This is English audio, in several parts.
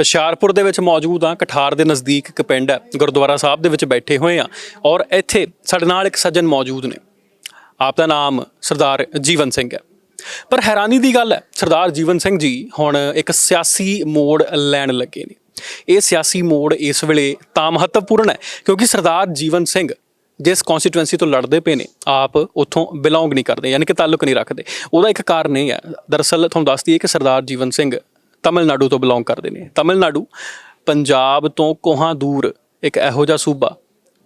ਹੁਸ਼ਿਆਰਪੁਰ ਦੇ ਵਿੱਚ ਮੌਜੂਦ ਆ ਕਠਾਰ ਦੇ ਨਜ਼ਦੀਕ ਇੱਕ ਪਿੰਡ ਹੈ, ਗੁਰਦੁਆਰਾ ਸਾਹਿਬ ਦੇ ਵਿੱਚ ਬੈਠੇ ਹੋਏ ਆ ਔਰ ਇੱਥੇ ਸਾਡੇ ਨਾਲ ਇੱਕ ਸੱਜਣ ਮੌਜੂਦ ਨੇ। ਆਪ ਦਾ ਨਾਮ ਸਰਦਾਰ ਜੀਵਨ ਸਿੰਘ ਹੈ। ਪਰ ਹੈਰਾਨੀ ਦੀ ਗੱਲ ਹੈ, ਸਰਦਾਰ ਜੀਵਨ ਸਿੰਘ ਜੀ ਹੁਣ ਇੱਕ ਸਿਆਸੀ ਮੋੜ ਲੈਣ ਲੱਗੇ ਨੇ। ਇਹ ਸਿਆਸੀ ਮੋੜ ਇਸ ਵੇਲੇ ਤਾਂ ਮਹੱਤਵਪੂਰਨ ਹੈ ਕਿਉਂਕਿ ਸਰਦਾਰ ਜੀਵਨ ਸਿੰਘ ਜਿਸ ਕਨਸਟੀਟੂਐਂਸੀ ਤੋਂ ਲੜਦੇ ਪਏ ਨੇ, ਆਪ ਉੱਥੋਂ ਬਿਲੋਂਗ ਨਹੀਂ ਕਰਦੇ, ਯਾਨੀ ਕਿ ਤਾਲੁਕ ਨਹੀਂ ਰੱਖਦੇ। ਉਹਦਾ ਇੱਕ ਕਾਰਨ ਇਹ ਹੈ, ਦਰਅਸਲ ਤੁਹਾਨੂੰ ਦੱਸਦੀ ਹੈ ਕਿ ਸਰਦਾਰ ਜੀਵਨ ਸਿੰਘ ਤਮਿਲਨਾਡੂ ਤੋਂ ਬਿਲੋਂਗ ਕਰਦੇ ਨੇ। ਤਮਿਲਨਾਡੂ, ਪੰਜਾਬ ਤੋਂ ਕੋਹਾਂ ਦੂਰ ਇੱਕ ਇਹੋ ਜਿਹਾ ਸੂਬਾ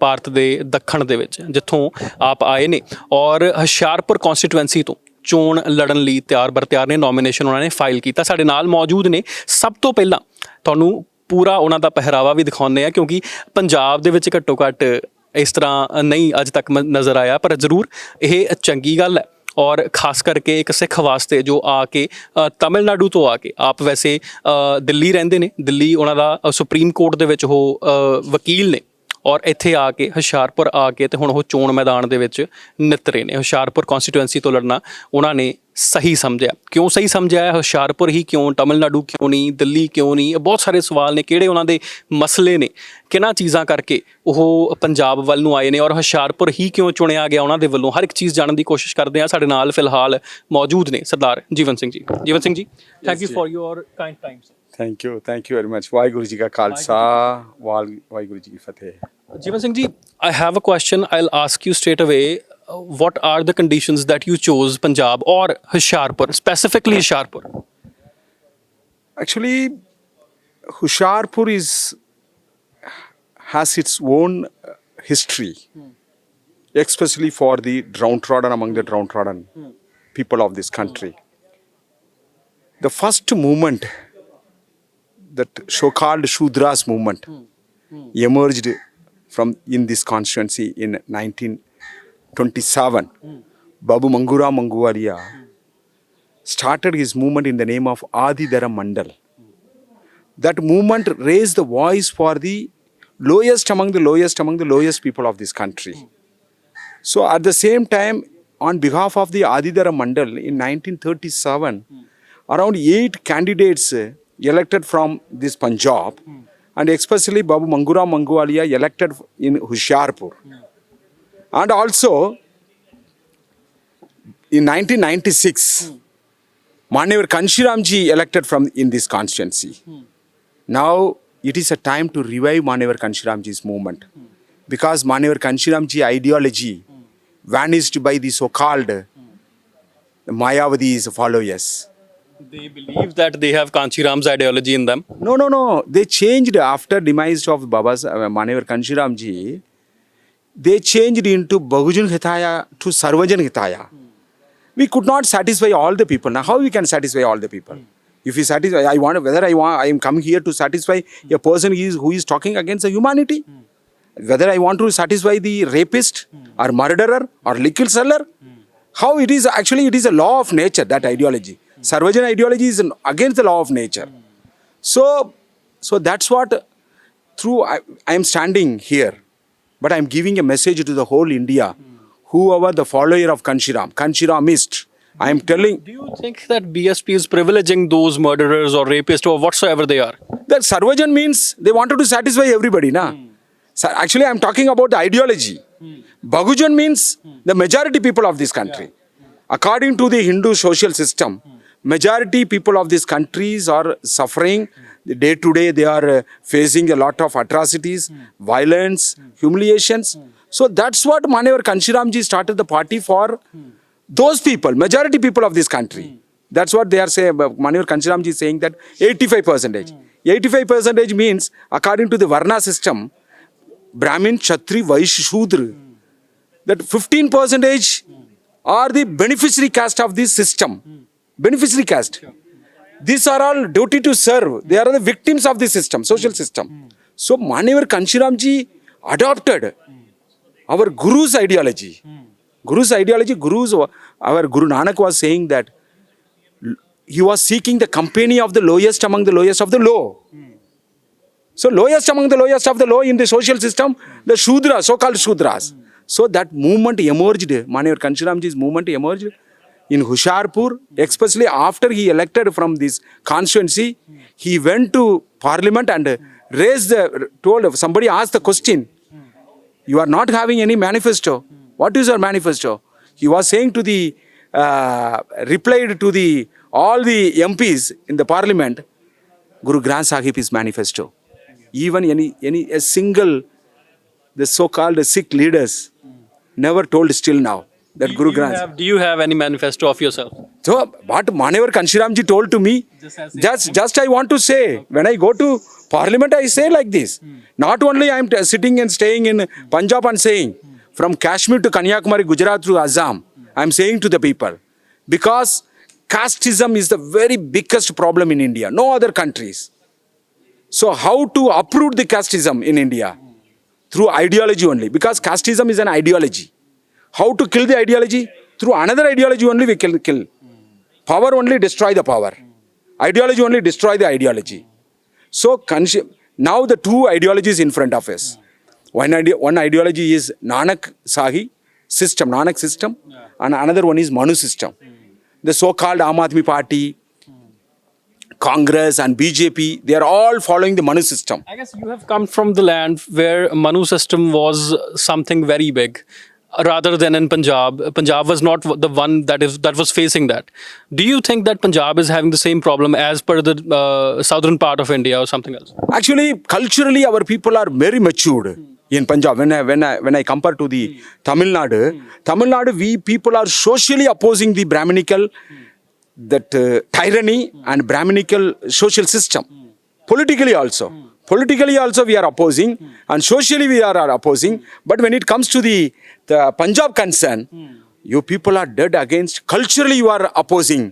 ਭਾਰਤ ਦੇ ਦੱਖਣ ਦੇ ਵਿੱਚ, ਜਿੱਥੋਂ ਆਪ ਆਏ ਨੇ ਔਰ ਹੁਸ਼ਿਆਰਪੁਰ ਕਨਸਟੀਟੂਐਂਸੀ ਤੋਂ ਚੋਣ ਲੜਨ ਲਈ ਤਿਆਰ ਬਰ ਤਿਆਰ ਨੇ ਨੋਮੀਨੇਸ਼ਨ ਉਹਨਾਂ ਨੇ ਫਾਈਲ ਕੀਤਾ। ਸਾਡੇ ਨਾਲ ਮੌਜੂਦ ਨੇ ਸਭ ਤੋਂ ਪਹਿਲਾਂ ਤੁਹਾਨੂੰ ਪੂਰਾ ਉਹਨਾਂ ਦਾ ਪਹਿਰਾਵਾ ਵੀ ਦਿਖਾਉਂਦੇ ਆ ਕਿਉਂਕਿ ਪੰਜਾਬ ਦੇ ਵਿੱਚ ਘੱਟੋ ਘੱਟ ਇਸ ਤਰ੍ਹਾਂ ਨਹੀਂ ਅੱਜ ਤੱਕ ਮ- ਨਜ਼ਰ ਆਇਆ, ਪਰ ਜ਼ਰੂਰ ਇਹ ਚੰਗੀ ਗੱਲ ਹੈ। ਔਰ ਖਾਸ ਕਰਕੇ ਇੱਕ ਸਿੱਖ ਵਾਸਤੇ ਜੋ ਆ ਕੇ ਤਾਮਿਲਨਾਡੂ ਤੋਂ ਆ ਕੇ, ਆਪ ਵੈਸੇ ਦਿੱਲੀ ਰਹਿੰਦੇ ਨੇ। ਦਿੱਲੀ ਉਹਨਾਂ ਦਾ ਸੁਪਰੀਮ ਕੋਰਟ ਦੇ ਵਿੱਚ ਉਹ ਵਕੀਲ ਨੇ। ਔਰ ਇੱਥੇ ਆ ਕੇ ਹੁਸ਼ਿਆਰਪੁਰ ਆ ਕੇ ਤੇ ਹੁਣ ਉਹ ਚੋਣ ਮੈਦਾਨ ਦੇ ਵਿੱਚ ਨਿਤਰੇ ਨੇ। ਹੁਸ਼ਿਆਰਪੁਰ ਕਨਸਟੀਟੂਐਂਸੀ ਤੋਂ ਲੜਨਾ ਉਹਨਾਂ ਨੇ ਸਹੀ ਸਮਝਿਆ। ਕਿਉਂ ਸਹੀ ਸਮਝਿਆ? ਹੈ ਹੁਸ਼ਿਆਰਪੁਰ ਹੀ ਕਿਉਂ? ਤਮਿਲਨਾਡੂ ਕਿਉਂ ਨਹੀਂ? ਦਿੱਲੀ ਕਿਉਂ ਨਹੀਂ? ਇਹ ਬਹੁਤ ਸਾਰੇ ਸਵਾਲ ਨੇ ਕਿਹੜੇ ਉਹਨਾਂ ਦੇ ਮਸਲੇ ਨੇ? ਕਿਹਨਾਂ ਚੀਜ਼ਾਂ ਕਰਕੇ ਉਹ ਪੰਜਾਬ ਵੱਲ ਨੂੰ ਆਏ ਨੇ ਔਰ ਹੁਸ਼ਿਆਰਪੁਰ ਹੀ ਕਿਉਂ ਚੁਣਿਆ ਗਿਆ ਉਹਨਾਂ ਦੇ ਵੱਲੋਂ? ਹਰ ਇੱਕ ਚੀਜ਼ ਜਾਣਨ ਦੀ ਕੋਸ਼ਿਸ਼ ਕਰਦੇ ਆ ਸਾਡੇ ਨਾਲ ਫਿਲਹਾਲ ਮੌਜੂਦ ਨੇ ਸਰਦਾਰ ਜੀਵਨ Singh ji. Jeevan Singh ji thank you for your kind time thank you thank you very much Waheguru ji ਕਾ ਖਾਲਸਾ ਵਾਹਿਗੁਰੂ ਜੀ ਕੀ ਫਤਿਹ। Jivan Singh ji, I have a question. I'll ask you straight away. What are the conditions that you chose Punjab or Hoshiarpur, specifically Hoshiarpur? Actually, Husharpur is has its own uh, history, especially for the downtrodden among the downtrodden people of this country. The first movement, that so-called Shudras movement, emerged from in this constituency in 1927. Babu Mangura Manguwaria started his movement in the name of Adi Adidara Mandal. That movement raised the voice for the lowest among the lowest among the lowest people of this country. So at the same time, on behalf of the Adidara Mandal in 1937, around eight candidates uh, elected from this Punjab, and especially Babu Mangura Manguwalia elected in Hushiarpur. And also, in 1996, Manevar Kanshiramji elected from in this constituency. Now it is a time to revive Manevar Kanshiramji's movement because Manevar Kanshiramji ideology vanished by the so-called Mayavadi's followers. They believe that they have Kanchi Ram's ideology in them. No, no, no. They changed after demise of Baba's uh, Manevar Kanshiramji. They changed into Bahujan Hitaya to Sarvajan Hitaya. We could not satisfy all the people. Now, how we can satisfy all the people? If we satisfy, I want whether I want, I am coming here to satisfy a person is who is talking against the humanity. Whether I want to satisfy the rapist or murderer or liquor seller, how it is actually it is a law of nature that ideology. Sarvajan ideology is against the law of nature. So, so that's what through I, I am standing here, but I am giving a message to the whole India, whoever the follower of Kanshiram, Kanshiramist. I am telling Do you think that BSP is privileging those murderers or rapists or whatsoever they are? that Sarvajan means they wanted to satisfy everybody, na. Hmm. So actually, I am talking about the ideology. Hmm. Bahujan means hmm. the majority people of this country. According to the Hindu social system, majority people of these countries are suffering. Day to day, they are uh, facing a lot of atrocities, hmm. violence, hmm. humiliations. Hmm. So that's what Manevar Kanshiramji started the party for those people, majority people of this country. That's what they are saying. Uh, Manevar Kanshiramji is saying that 85 percentage. 85 percentage means, according to the Varna system, Brahmin, Kshatri, Vaishya, Shudra, that 15 percentage are the beneficiary caste of this system. Beneficiary caste. These are all duty to serve. They are the victims of the system, social system. So Manevar Kanshiramji adopted our Guru's ideology. Guru's ideology, Guru's, our Guru Nanak was saying that he was seeking the company of the lowest among the lowest of the low. So lowest among the lowest of the low in the social system, the Shudras, so-called Shudras. So that movement emerged, Manevar Kanshiramji's movement emerged in Husharpur, especially after he elected from this constituency, he went to parliament and raised the, told, somebody asked the question, you are not having any manifesto. What is your manifesto? He was saying to the, uh, replied to the, all the MPs in the parliament, Guru Granth Sahib is manifesto. Even any, any, a single, the so-called Sikh leaders never told still now that Do Guru you Granth. have- do you have any manifesto of yourself? So what Manevar Kanshiramji told to me, Just just, I want to say, when I go to parliament, I say like this. Hmm. Not only I am t- sitting and staying in Punjab and saying, from Kashmir to Kanyakumari, Gujarat to Assam, I am saying to the people, because casteism is the very biggest problem in India, no other countries. So how to uproot the casteism in India? Through ideology only, because casteism is an ideology. How to kill the ideology? Through another ideology only we can kill. Power only destroy the power. Ideology only destroy the ideology. So now the two ideologies in front of us. One, ide- one ideology is Nanak Sahi system, Nanak system, and another one is Manu system. The so-called Aam Aadmi Party, Congress and BJP, they are all following the Manu system. I guess you have come from the land where Manu system was something very big. Rather than in Punjab, Punjab was not the one that is that was facing that. Do you think that Punjab is having the same problem as per the uh, southern part of India or something else? Actually, culturally, our people are very matured in Punjab. When I when I when I compare to the Tamil Nadu, Tamil Nadu, we people are socially opposing the Brahminical that uh, tyranny and Brahminical social system. Politically also, politically also we are opposing, and socially we are, are opposing. But when it comes to the the Punjab concern, you people are dead against. Culturally, you are opposing.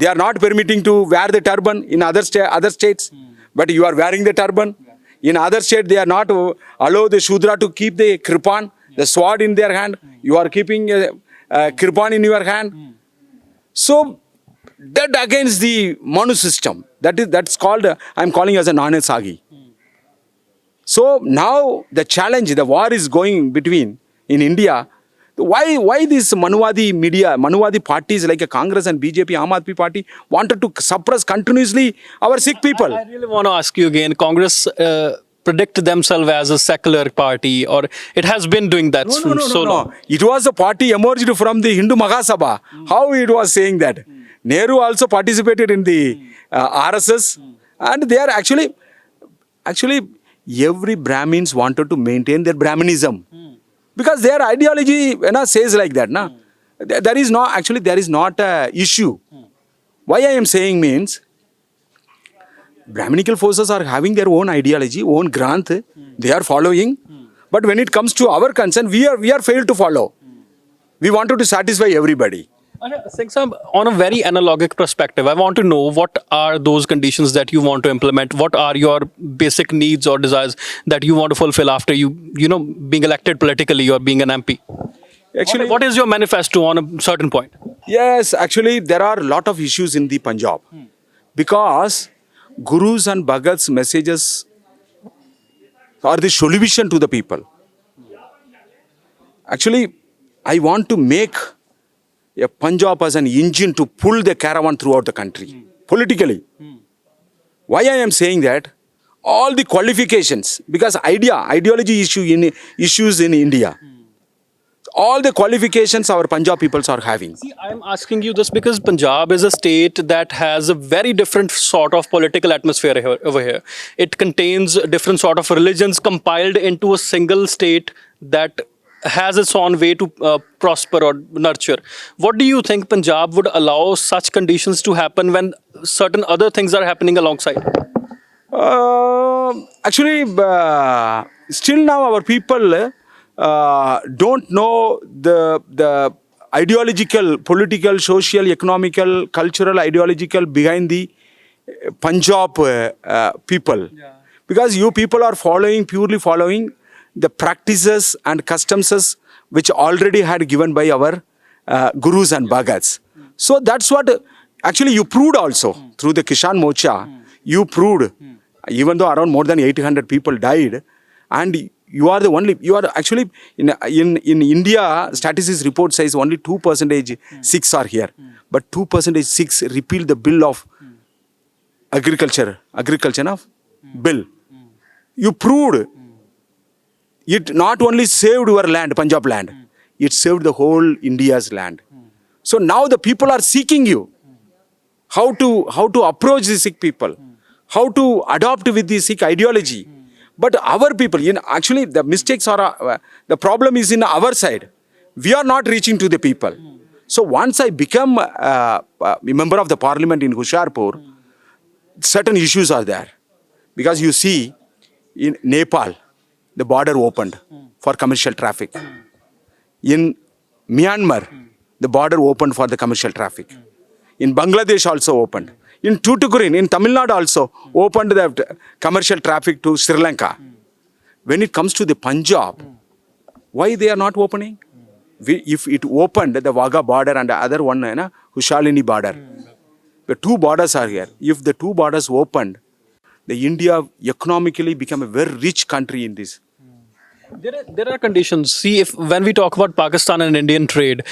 They are not permitting to wear the turban in other sta- other states, but you are wearing the turban. In other state, they are not uh, allow the Shudra to keep the kripan, the sword in their hand. You are keeping a, a kripan in your hand. So dead against the Manu system. That is that's called uh, I'm calling as a Nanasagi. So now the challenge, the war is going between in India. Why why this Manuwadi media, Manuwadi parties like a Congress and BJP, Aadmi Party wanted to suppress continuously our Sikh people? I really want to ask you again. Congress uh, predict themselves as a secular party, or it has been doing that No, so, no, no, so no, long. no. It was a party emerged from the Hindu Mahasabha. How it was saying that? Nehru also participated in the uh, RSS, and they are actually, actually, every Brahmins wanted to maintain their Brahminism because their ideology, you know, says like that. Na? There there is not actually there is not a issue. Why I am saying means Brahminical forces are having their own ideology, own Granth, they are following. But when it comes to our concern, we are we are failed to follow. We wanted to satisfy everybody. Singh Sahib, on a very analogic perspective, I want to know what are those conditions that you want to implement? What are your basic needs or desires that you want to fulfill after you, you know, being elected politically or being an MP? Actually, what is your manifesto on a certain point? yes, actually, there are a lot of issues in the Punjab hmm. because gurus and bhagats' messages are the solution to the people. Actually, I want to make Punjab as an engine to pull the caravan throughout the country politically. Why I am saying that? All the qualifications, because idea, ideology issue in issues in India, all the qualifications our Punjab peoples are having. See, I'm asking you this because Punjab is a state that has a very different sort of political atmosphere here, over here. It contains different sort of religions compiled into a single state that has its own way to uh, prosper or nurture. What do you think Punjab would allow such conditions to happen when certain other things are happening alongside? Uh, actually, uh, still now our people uh, don't know the the ideological, political, social, economical, cultural, ideological behind the uh, Punjab uh, uh, people. Because you people are following, purely following the practices and customs which already had given by our uh, gurus and bhagats. So that's what actually you proved also through the Kishan Mocha. You proved, even though around more than 800 people died, and you are the only you are actually in in in India statistics report says only two percentage Sikhs are here, but two percentage Sikhs repeal the bill of agriculture agriculture of bill. You proved it not only saved your land, Punjab land, it saved the whole India's land. So now the people are seeking you how to how to approach the Sikh people, how to adopt with the Sikh ideology. But our people, you know, actually the mistakes are uh, the problem is in our side. We are not reaching to the people. So once I become uh, uh, a member of the parliament in Husharpur, certain issues are there because you see in Nepal the border opened for commercial traffic. In Myanmar, the border opened for the commercial traffic. In Bangladesh also opened. In Tuticorin, in Tamil Nadu also opened the commercial traffic to Sri Lanka. When it comes to the Punjab, why they are not opening? We, if it opened the Wagah border and the other one, you Hushalini border, the two borders are here. If the two borders opened, the India economically become a very rich country in this. There are, there are conditions. See, if when we talk about Pakistan and Indian trade,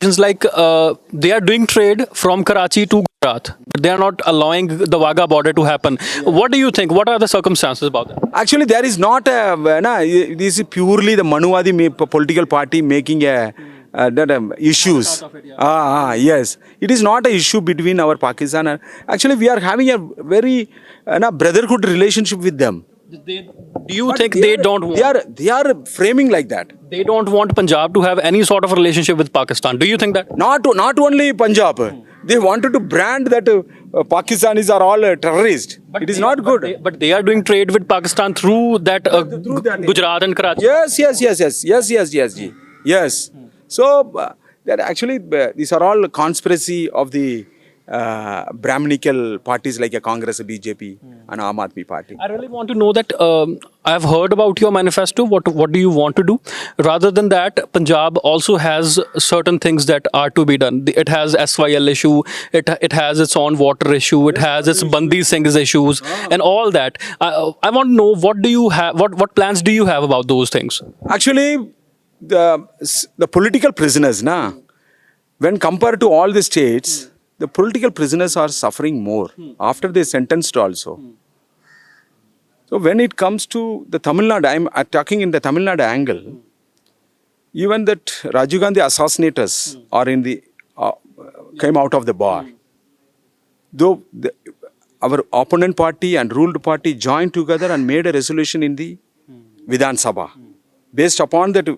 conditions like uh, they are doing trade from Karachi to Gujarat, but they are not allowing the Wagah border to happen. What do you think? What are the circumstances about that? Actually, there is not a. Na, this is purely the Manuwadi ma- political party making a. Uh, that, um, issues. Ah, ah, yes. It is not an issue between our Pakistan and. Actually, we are having a very uh, na, brotherhood relationship with them. Do you think they, are- don't want, They are they are framing like that. they don't want Punjab to have any sort of relationship with Pakistan? Do you think that? Not not only Punjab. They wanted to brand that uh, uh, Pakistanis are all uh, terrorists. it is they- not but good. they- But they are doing trade with Pakistan through that uh, Through that- Gujarat and Karachi. Yes, yes, yes, yes, yes, yes, yes, ji. yes. So uh, that actually uh, these are all conspiracy of the uh, Brahminical parties like a Congress, BJP, and Aam Aadmi Party. I really want to know that um, I've heard about your manifesto. What what do you want to do? Rather than that, Punjab also has certain things that are to be done. The- It has SYL issue. It it has its own water issue. It has its Bandi Singh's issues and all that. I, I want to know what do you have? What what plans do you have about those things? Actually, the the political prisoners, na, when compared to all the states, the political prisoners are suffering more hmm. after they sentenced also. Hmm. So when it comes to the Tamil Nadu, I'm talking in the Tamil Nadu angle. Hmm. Even that Rajiv Gandhi assassinators are in the uh, came out of the bar. Though the, our opponent party and ruled party joined together and made a resolution in the Vidhan Sabha. Based upon that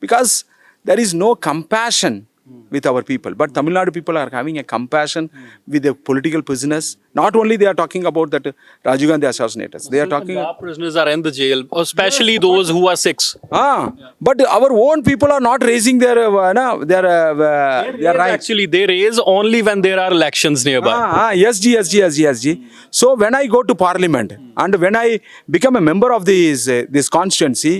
because there is no compassion with our people but tamil nadu people are having a compassion with the political prisoners not only they are talking about that uh, rajiv gandhi assassinators they are talking Punjab prisoners are in the jail, especially those who are Sikhs. ah but our own people are not raising their uh, na, their uh, uh, their rights Actually, they raise only when there are elections nearby. Ah, ah, yes, G, yes, G, yes, G, yes, G. So when I go to parliament and when I become a member of this, uh, this constituency,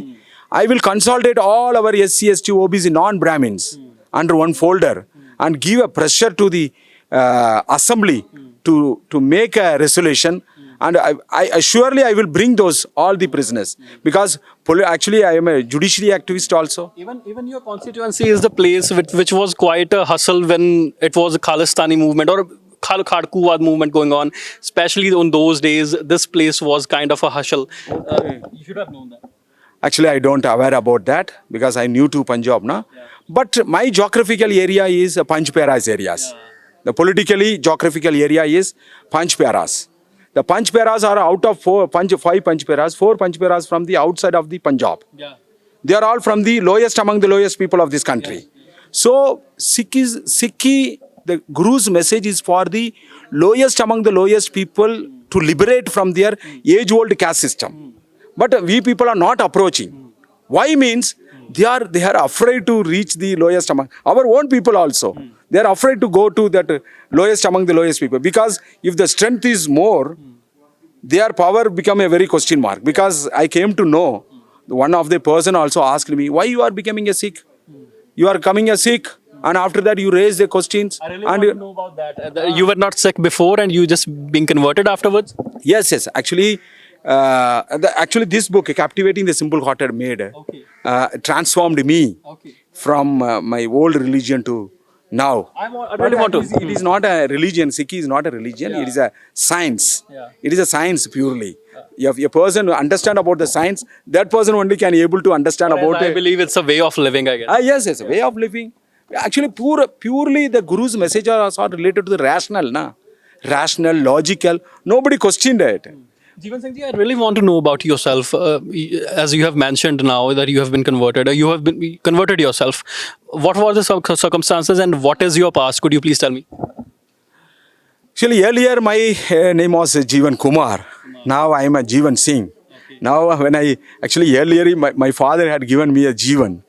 I will consolidate all our SC, ST, OBC, non-Brahmins under one folder and give a pressure to the uh, assembly to, to make a resolution. And I, I, I surely I will bring those all the prisoners because poli- actually I am a judiciary activist also. Even even your constituency is the place which, which was quite a hustle when it was a Khalistani movement or Khal Khadkuwad movement going on. Especially on those days, this place was kind of a hustle. Uh, you should have known that. Actually, I don't aware about that because I knew to Punjab, na. But my geographical area is Panch Peras areas. The politically geographical area is Panch Peras. The Panch Peras are out of four, Panch, five Panch Peras, four Panch Peras from the outside of the Punjab. Yeah. They are all from the lowest among the lowest people of this country. So Sikh Sikhi, the Guru's message is for the lowest among the lowest people to liberate from their hmm. age-old caste system. Hmm. But we people are not approaching. Why means they are they are afraid to reach the lowest among our own people also. They are afraid to go to that lowest among the lowest people because if the strength is more, their power become a very question mark because i came to know one of the person also asked me why you are becoming a sikh you are coming a sikh and after that you raise the questions I really and want to know about that. Uh, You were not sick before and you just being converted afterwards? yes yes actually uh, the, actually, this book, Captivating the Simple Hearted, made Okay. uh, transformed me Okay. from uh, my old religion to now. I want- I But really want to- is- it is not a religion. Sikhi is not a religion. It is a science. Yeah. It is a science purely. If a person who understand about the science, that person only can able to understand about I it. believe it's a way of living, I guess. Ah, yes, yes, a way of living. Actually, pure, purely the Guru's message are all related to the rational, na? Rational, logical. Nobody questioned it. Jeevan Singh ji, I really want to know about yourself. Uh, as you have mentioned now that you have been converted, uh, you have been converted yourself. What were the cir- circumstances and what is your past? Could you please tell me? Actually, earlier my uh, name was Jeevan Kumar. Now I am a Jeevan Singh. Now, when I actually earlier my, my father had given me a Jeevan,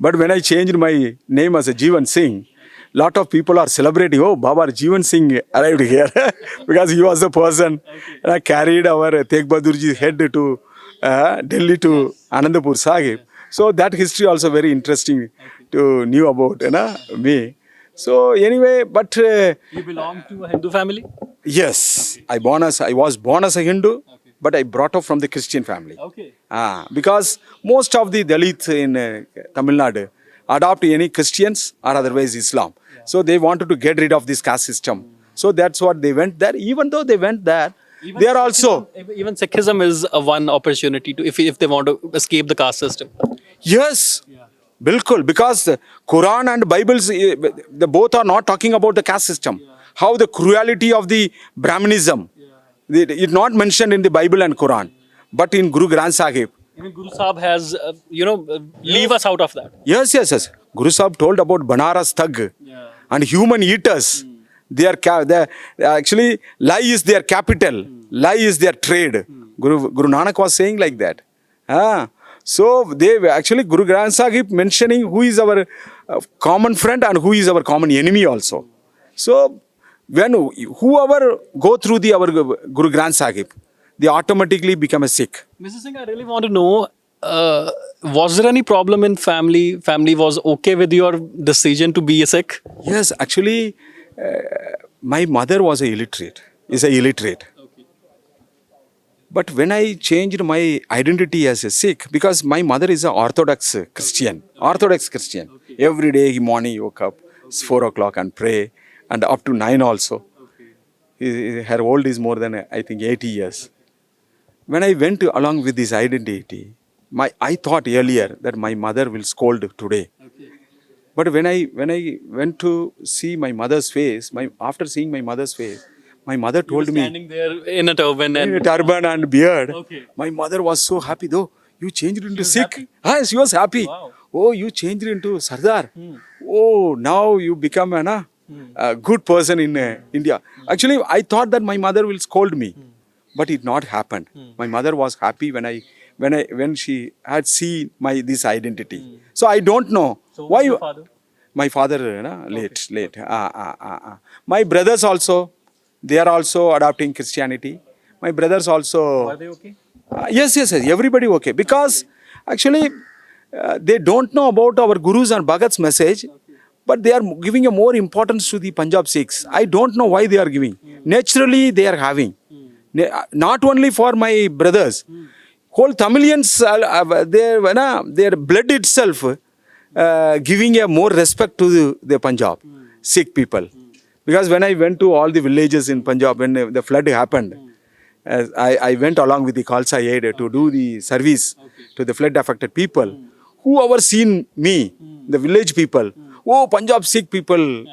but when I changed my name as a Jeevan Singh, lot of people are celebrating. Oh, Baba Jeevan Singh arrived here because he was the person and I carried our Tegh Bahadurji's head to uh, Delhi to Anandapur Sahib. So that history also very interesting to knew about you know, me. So anyway, but. Uh, You belong to a Hindu family? Yes, I born as I was born as a Hindu, but I brought up from the Christian family. Okay. Ah, because most of the Dalits in uh, Tamil Nadu adopt any Christians or otherwise Islam. So they wanted to get rid of this caste system. So that's what they went there. Even though they went there, they are also Even- Even Sikhism is a one opportunity to, if, if they want to escape the caste system. yes. Bilkul, because the Quran and Bibles, eh, the both are not talking about the caste system. How the cruelty of the Brahminism, it it not mentioned in the Bible and Quran, but in Guru Granth Sahib. Even Guru Sahib has, uh, you know, uh, leave us out of that. Yes, yes, yes. Guru Sahib told about Banaras Thug and human eaters. They are they actually lie is their capital, lie is their trade. Guru, Guru Nanak was saying like that. Ah, so they actually Guru Granth Sahib mentioning who is our uh, common friend and who is our common enemy also. So when whoever go through the our Guru Granth Sahib, they automatically become a Sikh. Mrs. Singh, I really want to know, uh, was there any problem in family? Family was okay with your decision to be a Sikh? Yes, actually, uh, my mother was a illiterate, is a illiterate. But when I changed my identity as a Sikh, because my mother is an Orthodox Christian, Orthodox Christian. Every day, morning woke up, it's four o'clock and pray, and up to nine also. He- Her old is more than I think 80 years. When I went along with this identity, my I thought earlier that my mother will scold today. But when I when I went to see my mother's face, my after seeing my mother's face, my mother told me Standing there in a turban in a and turban and beard. Okay. My mother was so happy though. You changed into Sikh. Ah, she was happy. Wow. Oh, you changed into Sardar. Hmm. Oh, now you become a, na, uh, hmm. a good person in uh, India. Hmm. Actually, I thought that my mother will scold me, but it not happened. My mother was happy when I when I when she had seen my this identity. So I don't know. So why was your you- father? my father na, late late. Ah, ah, ah, ah. my brothers also they are also adopting christianity. My brothers also Are they okay? Uh, yes yes yes. Everybody okay. Because actually uh, they don't know about our gurus and bhagats message but they are giving a more importance to the punjab sikhs. I don't know why they are giving. Naturally they are having. Ne- uh, not only for my brothers whole tamilians uh, uh, their blood itself uh, giving a more respect to the, the Punjab, Sikh people. Because when I went to all the villages in Punjab, when the flood happened, as I, I went along with the Khalsa aid to do the service to the flood affected people. Whoever seen me, the village people, oh, Punjab Sikh people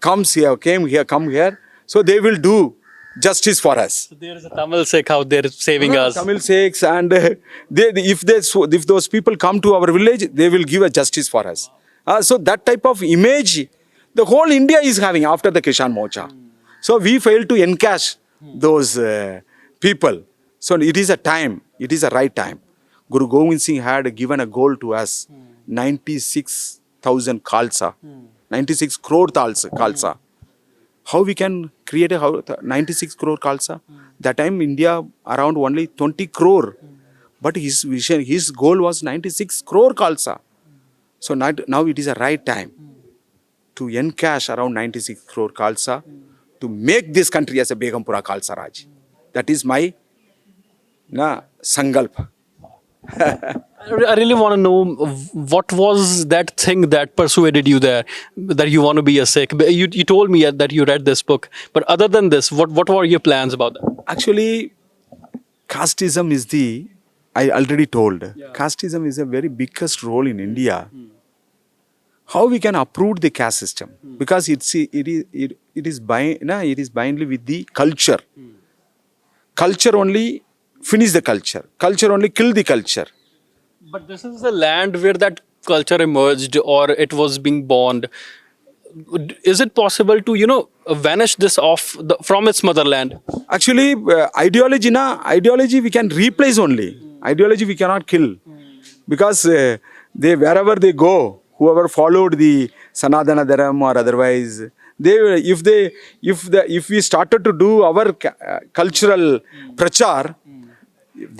comes here, came here, come here. So they will do justice for us. So there is a Tamil Sikh out there saving us. Tamil Sikhs and uh, they, if they if those people come to our village, they will give a justice for us. Uh, so that type of image, the whole India is having after the Kishan Mocha. So we fail to encash those uh, people. So it is a time. It is a right time. Guru Govind Singh had given a goal to us, 96,000 Khalsa, 96 crore Khalsa. Khalsa how we can create a how, 96 crore Khalsa. That time India around only 20 crore. But his vision, his goal was 96 crore Khalsa. So now, it is a right time to encash around 96 crore Khalsa to make this country as a Begumpura Khalsa Raj. That is my na sankalp. I really want to know what was that thing that persuaded you there that you want to be a Sikh. You, you told me that you read this book, but other than this, what, what were your plans about that? Actually, casteism is the, I already told, Yeah. casteism is a very biggest role in India. How we can uproot the caste system? Hmm. Because it's, it is, it, it is bind, na, it is bindly with the culture. Hmm. Culture only finish the culture. Culture only kill the culture. But this is the land where that culture emerged or it was being born. Is it possible to, you know, vanish this off the, from its motherland? Actually, uh, ideology, na, ideology we can replace only. Ideology we cannot kill. Because uh, they wherever they go, whoever followed the Sanatana Dharam or otherwise, they if they if the if we started to do our uh, cultural prachar,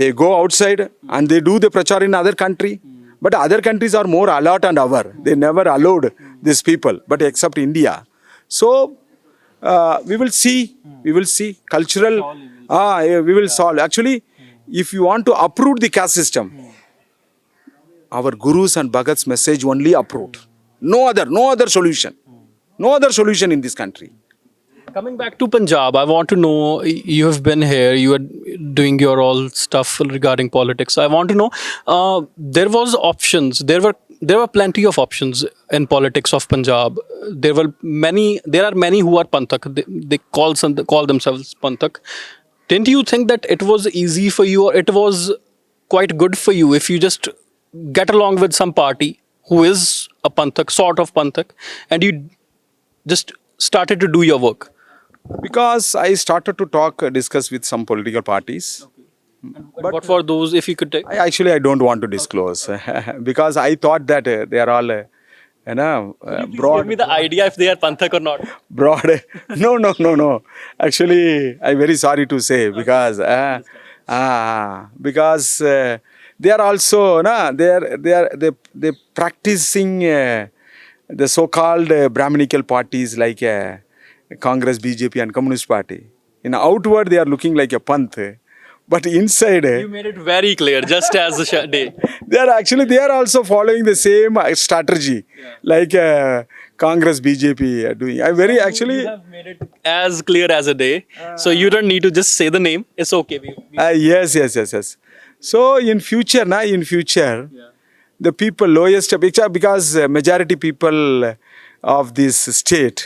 they go outside and they do the prachar in other country. But other countries are more alert and aware. They never allowed these people, but except India. So uh, we will see. We will see cultural. Ah, yeah, we will solve. Actually, if you want to uproot the caste system, our gurus and bhagats message only uproot. No other. No other solution. No other solution in this country. Coming back to Punjab, I want to know you have been here, you are doing your all stuff regarding politics. I want to know uh, there was options, there were there were plenty of options in politics of Punjab. There were many, there are many who are Panthak. They, they call some, call themselves Panthak. Didn't you think that it was easy for you, or it was quite good for you if you just get along with some party who is a Panthak, sort of Panthak, and you just started to do your work? Because I started to talk, uh, discuss with some political parties. But what were those, if you could take? I actually I don't want to disclose because I thought that uh, they are all, uh, you know, uh, broad. Give me the idea if they are Panthak or not. broad no no no no actually i'm very sorry to say because uh, uh, because uh, they are also na they are they are they they practicing uh, the so called uh, brahminical parties like uh, congress bjp and communist party in outward they are looking like a panth but inside You made it very clear, just as the sh- day. they are actually they are also following the same uh, strategy like uh, congress bjp are doing i'm very actually You have made it as clear as a day, so you don't need to just say the name. It's okay. We, we- Uh, yes, yes, yes, yes. So in future, na in future, the people lowest because because uh, majority people of this state,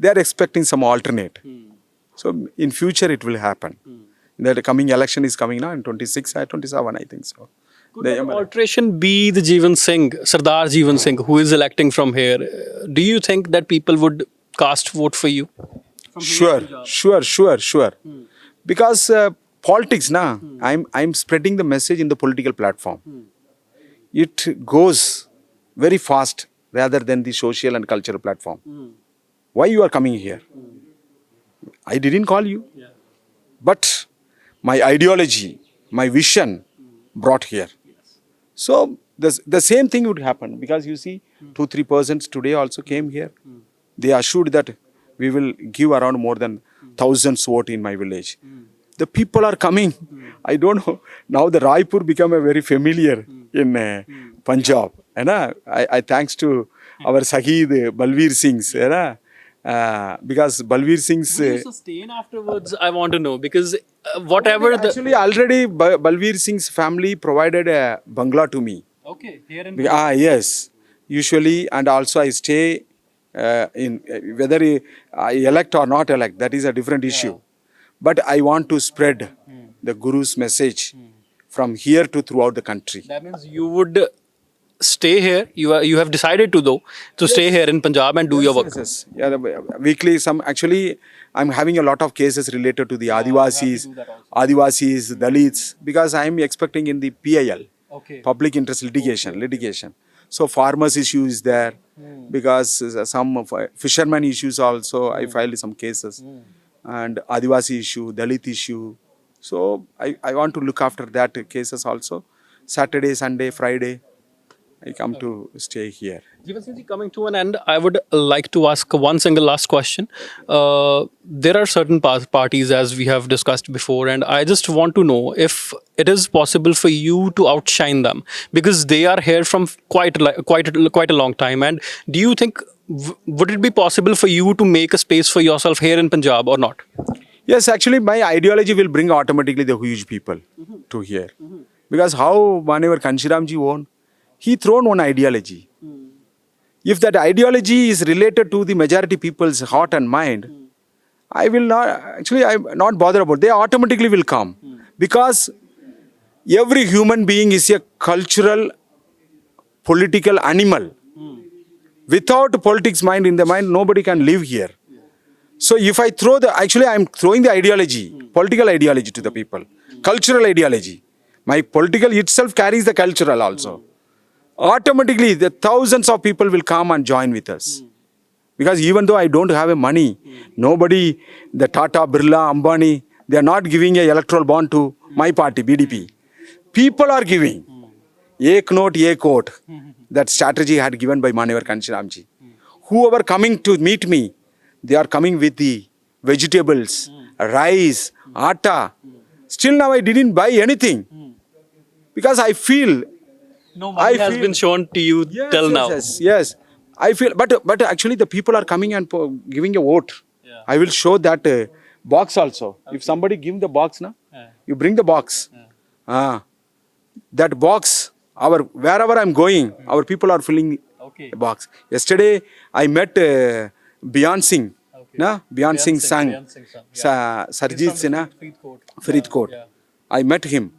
they are expecting some alternate. So in future, it will happen. Hmm. The coming election is coming now in 26 or 27, I think so. Could The that MLA. alteration be the Jeevan Singh, Sardar Jeevan Singh, who is electing from here? Uh, Do you think that people would cast vote for you? Sure, sure, sure, sure. Because uh, politics, na, I'm I'm spreading the message in the political platform. It goes very fast rather than the social and cultural platform why you are coming here? I didn't call you. But my ideology, my vision brought here. So the, the same thing would happen because you see, two, three persons today also came here. They assured that we will give around more than thousand thousands vote in my village. The people are coming. I don't know. Now the Raipur become a very familiar in uh. Punjab. And uh, I, I thanks to our Sahid Balveer Singh. Yeah. Uh, because Balveer Singh's. Will you Uh, sustain afterwards? I want to know because uh, whatever the Actually, already Ba- Balveer Singh's family provided a bungalow to me. okay here in Be- Ah, yes. Usually, and also I stay uh, in uh, whether I elect or not elect. That is a different issue. But I want to spread the Guru's message from here to throughout the country. That means you would stay here. You are you have decided to though to stay here in Punjab and do your work. Yes, yes. Yeah, the, weekly some actually I'm having a lot of cases related to the Adivasis, Adivasis, Dalits because I'm expecting in the PIL, Okay. public interest litigation, litigation. So farmers issue is there because uh, some of, uh, fishermen issues also I filed some cases and Adivasi issue, Dalit issue. So I, I want to look after that cases also. Saturday, Sunday, Friday. I come to stay here. Jivan Singh ji, coming to an end, I would like to ask one single last question. Uh, there are certain pa- parties, as we have discussed before, and I just want to know if it is possible for you to outshine them because they are here from quite li- quite quite a long time. And do you think w- would it be possible for you to make a space for yourself here in Punjab or not? Yes, actually, my ideology will bring automatically the huge people to here. Because how Manevar Kanshiramji won, he thrown one ideology. If that ideology is related to the majority people's heart and mind, I will not, actually, I'm not bother about They automatically will come. Because every human being is a cultural, political animal. Without politics mind in the mind, nobody can live here. So if I throw the, actually I'm throwing the ideology, political ideology to the people, cultural ideology. My political itself carries the cultural also. Automatically, the thousands of people will come and join with us. Because even though I don't have a money, nobody, the Tata, Birla, Ambani, they are not giving a electoral bond to my party, BDP. People are giving. Ek note, ek vote. That strategy had given by Manevar Kanshiramji. Whoever coming to meet me, they are coming with the vegetables, rice, atta. Still now I didn't buy anything. Because I feel No money money has feel- been shown to you Yes, till yes, now. Yes, yes. I feel, but but actually the people are coming and po- giving a vote. Yeah. I will show that uh, box also. If somebody give the box, na, Yeah. you bring the box. Ah, that box. Our wherever I'm going, our people are filling Okay. the box. Yesterday I met uh, Beyond Singh. Okay. Na Beyond Singh Singh, sang. Beyond Singh sang, Sa- Sarjeet Singh, na? Faridkot. Faridkot. Yeah. I met him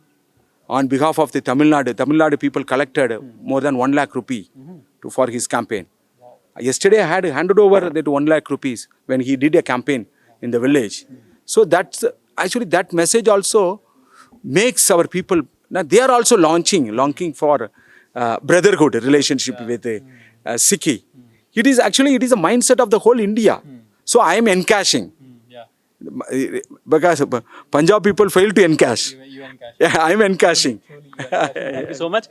on behalf of the Tamil Nadu. Tamil Nadu people collected more than one lakh rupee to, for his campaign. Yesterday I had handed over that one lakh rupees when he did a campaign in the village. So that's actually that message also makes our people. Now they are also launching, longing for uh, brotherhood relationship with uh, uh, Sikhi. It is actually it is a mindset of the whole India. So I am encashing Mm. Because Punjab people fail to encash. You, you. Yeah, I'm encashing. Thank you so much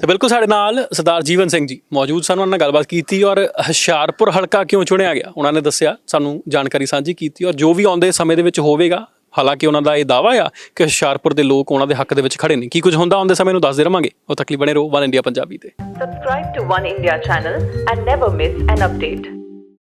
ਤੇ ਬਿਲਕੁਲ ਸਾਡੇ ਨਾਲ ਸਰਦਾਰ ਜੀਵਨ ਸਿੰਘ ਜੀ ਮੌਜੂਦ ਸਨ ਉਹਨਾਂ ਨਾਲ ਗੱਲਬਾਤ ਕੀਤੀ ਔਰ ਹੁਸ਼ਿਆਰਪੁਰ ਹਲਕਾ ਕਿਉਂ ਚੁਣਿਆ ਗਿਆ ਉਹਨਾਂ ਨੇ ਦੱਸਿਆ ਸਾਨੂੰ ਜਾਣਕਾਰੀ ਸਾਂਝੀ ਕੀਤੀ ਔਰ ਜੋ ਵੀ ਆਉਂਦੇ ਸਮੇਂ ਦੇ ਵਿੱਚ ਹੋਵੇਗਾ ਹਾਲਾਂਕਿ ਉਹਨਾਂ ਦਾ ਇਹ ਦਾਵਾ ਆ ਕਿ ਹੁਸ਼ਿਆਰਪੁਰ ਦੇ ਲੋਕ ਉਹਨਾਂ ਦੇ ਹੱਕ ਦੇ ਵਿੱਚ ਖੜੇ ਨੇ ਕੀ ਕੁਝ ਹੁੰਦਾ ਆਉਂਦੇ ਸਮੇਂ ਨੂੰ ਦੱਸਦੇ ਰਵਾਂਗੇ ਉਹ ਤੱਕ ਲਈ ਬਣੇ ਰਹੋ ਵਨ ਇੰਡੀਆ ਪੰਜਾਬੀ ਤੇ Subscribe to One India channel and never miss an update.